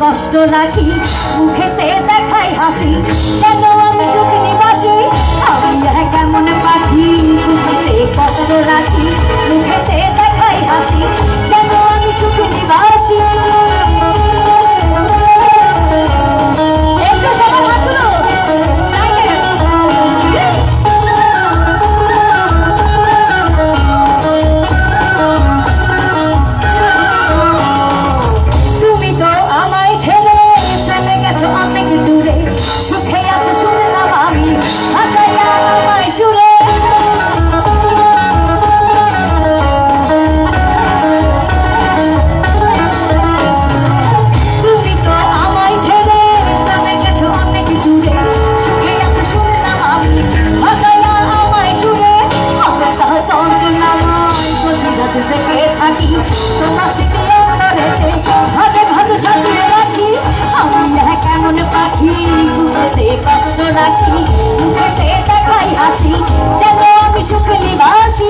কষ্ট রাখি মুখেতে দেখ নাকি মুখেতে দেখাই হাসি যেন আমি সুখ নিবাসী।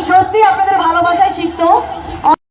আমি সত্যি আপনাদের ভালোবাসায় শিখতো